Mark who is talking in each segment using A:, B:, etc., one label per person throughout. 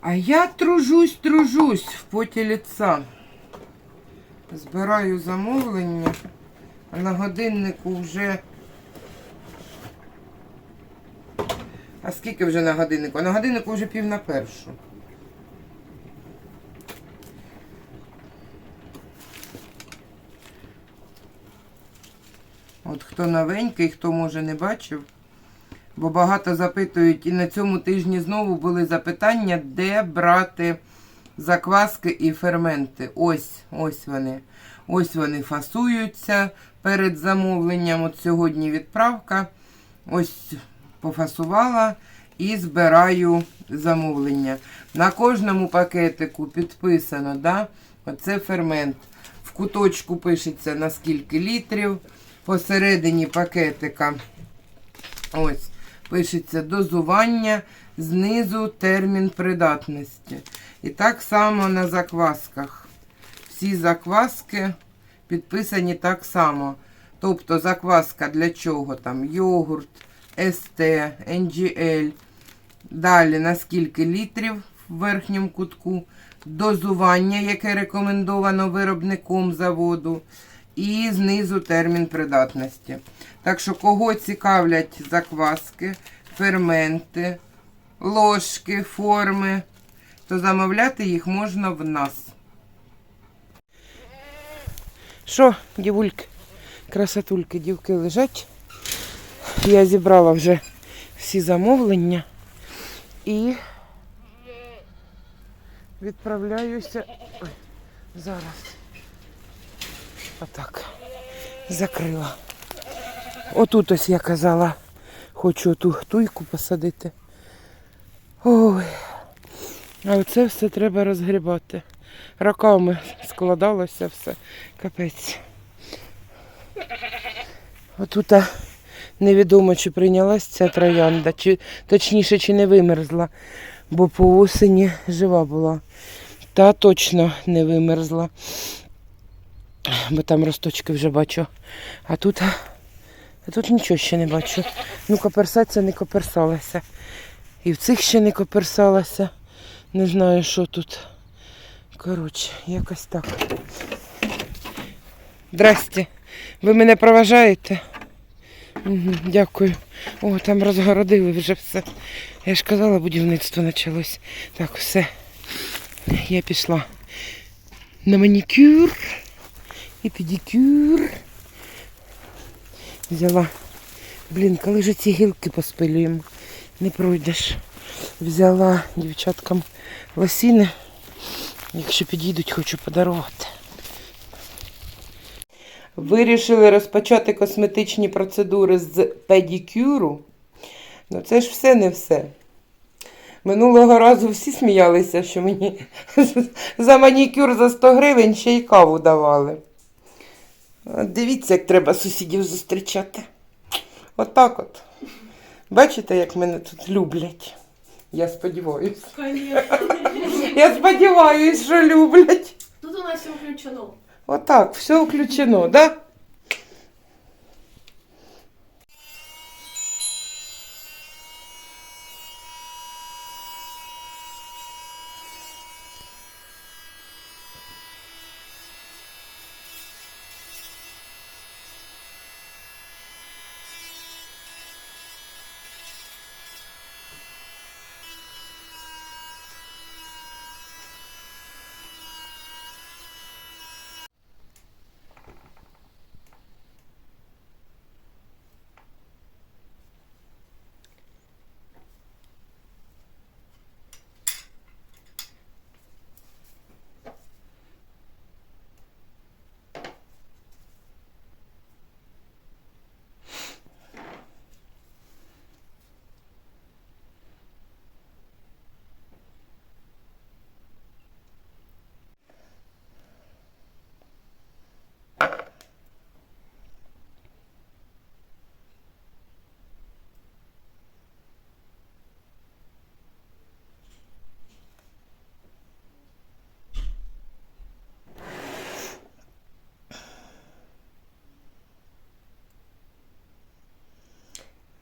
A: А я тружусь, тружусь в поті ліца. Збираю замовлення, а на годиннику вже. А скільки вже на годиннику? А на годиннику вже пів на першу. От хто новенький, хто може не бачив, бо багато запитують, і на цьому тижні знову були запитання, де брати закваски і ферменти. Ось, ось вони. Ось вони фасуються перед замовленням. От сьогодні відправка. Ось пофасувала і збираю замовлення. На кожному пакетику підписано, да? Оце фермент. В куточку пишеться на скільки літрів. Посередині пакетика ось пишеться дозування, знизу термін придатності. І так само на заквасках. Всі закваски підписані так само. Тобто закваска для чого там? Йогурт, СТ, NGL. Далі на скільки літрів в верхньому кутку. Дозування, яке рекомендовано виробником заводу. І знизу термін придатності. Так що, кого цікавлять закваски, ферменти, ложки, форми, то замовляти їх можна в нас. Що, дівульки, красотульки, дівки лежать. Я зібрала вже всі замовлення і відправляюся. Зараз. Отак. Закрила. Отут ось я казала, хочу ту туйку посадити. Ой. А оце все треба розгрібати. Роками складалося все. Капець. Отут невідомо, чи прийнялась ця троянда, чи точніше, чи не вимерзла, бо по осені жива була. Та точно не вимерзла. Бо там росточки вже бачу. А тут, а тут нічого ще не бачу. Ну, коперсаться не коперсалася. І в цих ще не коперсалася. Не знаю, що тут. Коротше, якось так. Здрасте. Ви мене проважаєте? Угу, дякую. О, там розгородили вже все. Я ж казала, будівництво почалось. Так, все. Я пішла на манікюр і педикюр. Взяла. Блін, коли ж ці гілки поспилюємо, не пройдеш. Взяла дівчаткам лосіни. Якщо підійдуть, хочу подарувати. Вирішили розпочати косметичні процедури з педикюру. Ну це ж все не все. Минулого разу всі сміялися, що мені за манікюр за 100 гривень ще й каву давали. Дивіться, як треба сусідів зустрічати. Отак от. Бачите, як мене тут люблять? Я сподіваюся. Я сподіваюся, що люблять.
B: Тут у нас все включено.
A: Отак, все включено, да?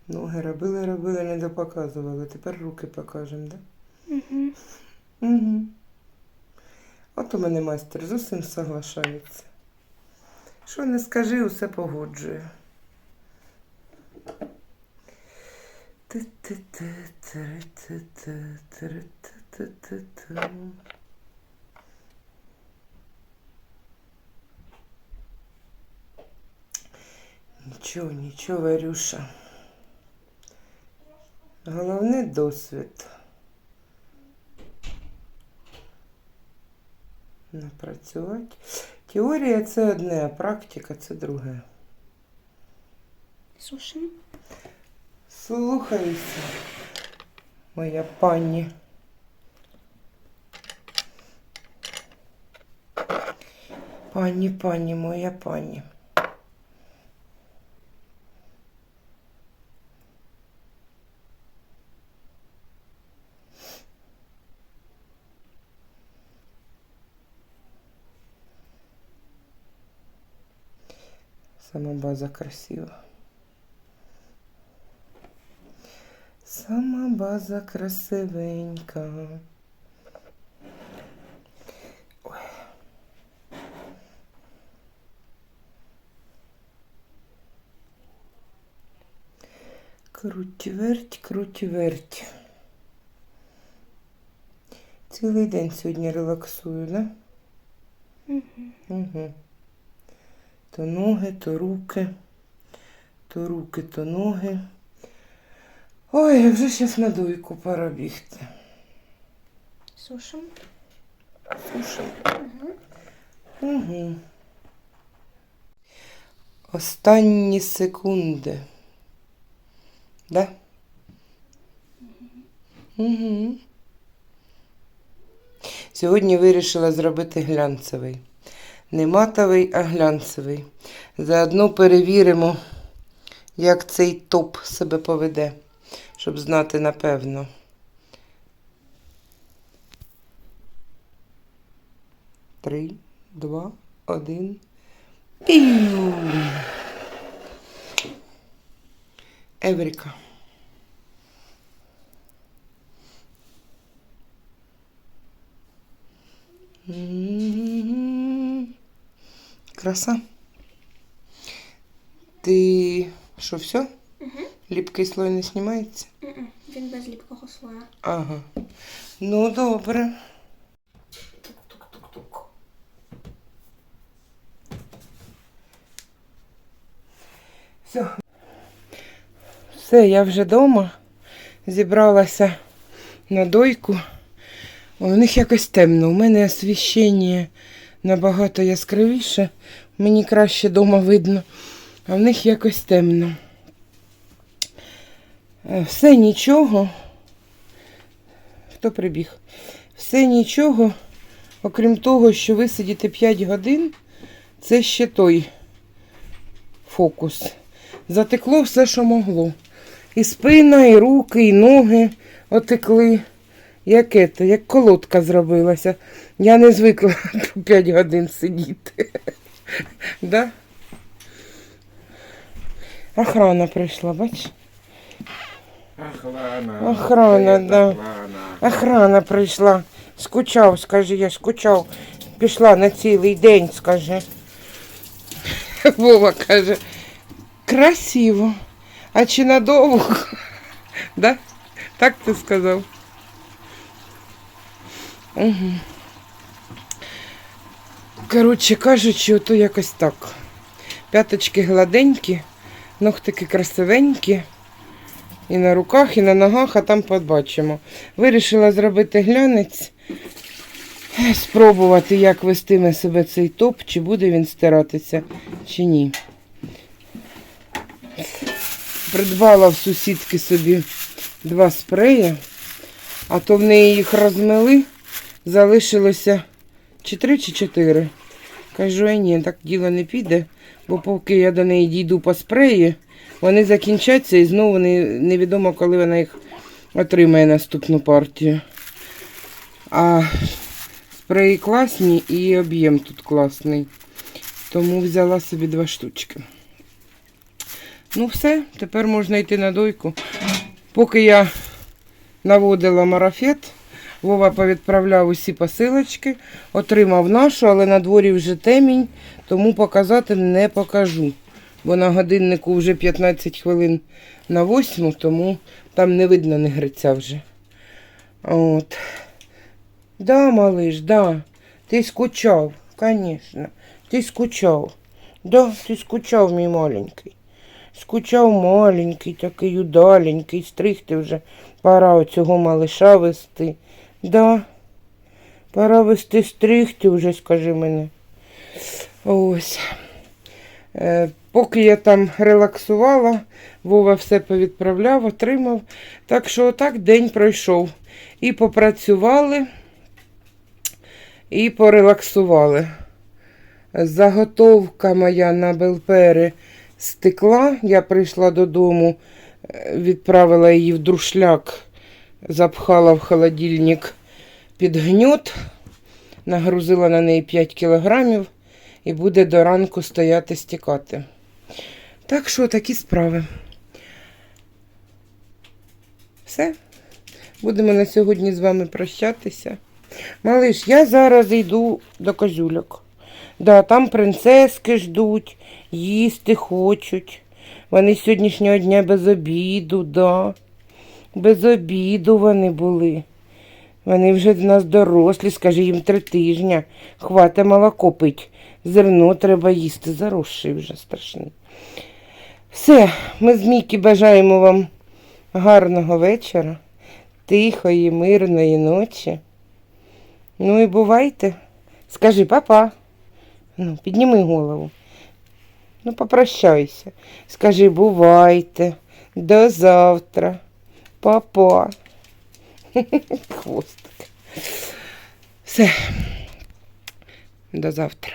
A: Ноги робили, робили, не допоказували. Тепер руки покажемо. Да?
B: Угу.
A: Угу. От у мене майстер зовсім соглашається. Що не скажи, усе погоджує. Нічого, нічого, Варюша. Головне досвід. Напрацювати. Теорія це одне, а практика це друге.
B: Сушимо.
A: Слухайся, моя пані. Пані, пані, моя пані. Сама база красива. Сама база красивенька. Ой. Круть верть, круть верть. Цілий день сьогодні релаксую, да?
B: Угу.
A: Угу. То ноги, то руки, то руки, то ноги. Ой, вже щас на дойку пора бігти.
B: Сушимо.
A: Слушай.
B: Угу.
A: Угу. Останні секунди. Да? Угу. Сьогодні вирішила зробити глянцевий. Не матовий, а глянцевий. Заодно перевіримо, як цей топ себе поведе, щоб знати напевно. Три, два, один. Піу. Еврика. М. Краса. Ти що, все?
B: Угу.
A: Ліпкий слой не знімається?
B: Він без ліпкого слоя.
A: Ага. Ну, добре. Тук-тук-тук-тук. Все. Все, я вже вдома. Зібралася на дойку. У них якось темно. У мене освіщення набагато яскравіше. Мені краще вдома видно, а в них якось темно. Е, Все нічого. Хто прибіг? Все нічого, окрім того, що ви сидіте 5 годин, це ще той фокус. Затекло все, що могло. І спина, і руки, і ноги отекли. Як ето, як колодка зробилася. Я не звикла по 5 годин сидіти. Да? Охрана прийшла, бач?
C: Охрана.
A: Охрана, да.
C: Охрана.
A: Охрана прийшла. Скучав, скажи, я скучав. Пішла на цілий день, скажи. Вова каже, красиво. А чи надовго? Да? Так ти сказав? Угу. Коротше кажучи, ото якось так. П'яточки гладенькі, ногтики красивенькі. І на руках, і на ногах, а там побачимо. Вирішила зробити глянець, спробувати, як вестиме себе цей топ, чи буде він стиратися, чи ні. Придбала в сусідки собі два спреї, а то в неї їх розмили, залишилося чи три, чи чотири. Кажу, «Е, ні, так діло не піде, бо поки я до неї дійду по спреї, вони закінчаться і знову не, невідомо, коли вона їх отримає наступну партію. А спреї класні і об'єм тут класний. Тому взяла собі два штучки. Ну все, тепер можна йти на дойку. Поки я наводила марафет, Вова повідправляв усі посилочки, отримав нашу, але на дворі вже темінь, тому показати не покажу. Бо на годиннику вже 15 хвилин на восьму, тому там не видно не гриця вже. От. Да, малыш, да. Ти скучав, конечно. Ти скучав. Да, ти скучав, мій маленький. Скучав маленький, такий удаленький, стригти вже пора оцього малиша вести. Да. Пора вести стригти вже, скажи мене. Ось. Е, поки я там релаксувала, Вова все повідправляв, отримав. Так що отак день пройшов. І попрацювали, і порелаксували. Заготовка моя на Белпери стекла. Я прийшла додому, е, відправила її в друшляк, запхала в холодильник під гнют, нагрузила на неї 5 кілограмів і буде до ранку стояти стікати. Так що такі справи. Все. Будемо на сьогодні з вами прощатися. Малиш, я зараз йду до козюльок. Да, там принцески ждуть, їсти хочуть. Вони сьогоднішнього дня без обіду, да. Без обіду вони були. Вони вже в нас дорослі, скажи їм три тижня. Хвата молоко пить. Зерно треба їсти, заросший вже страшний. Все, ми з Мікі бажаємо вам гарного вечора, тихої, мирної ночі. Ну і бувайте. Скажи папа. Ну, підніми голову. Ну, попрощайся. Скажи, бувайте. До завтра. Папа. Хвостик. Все. До завтра.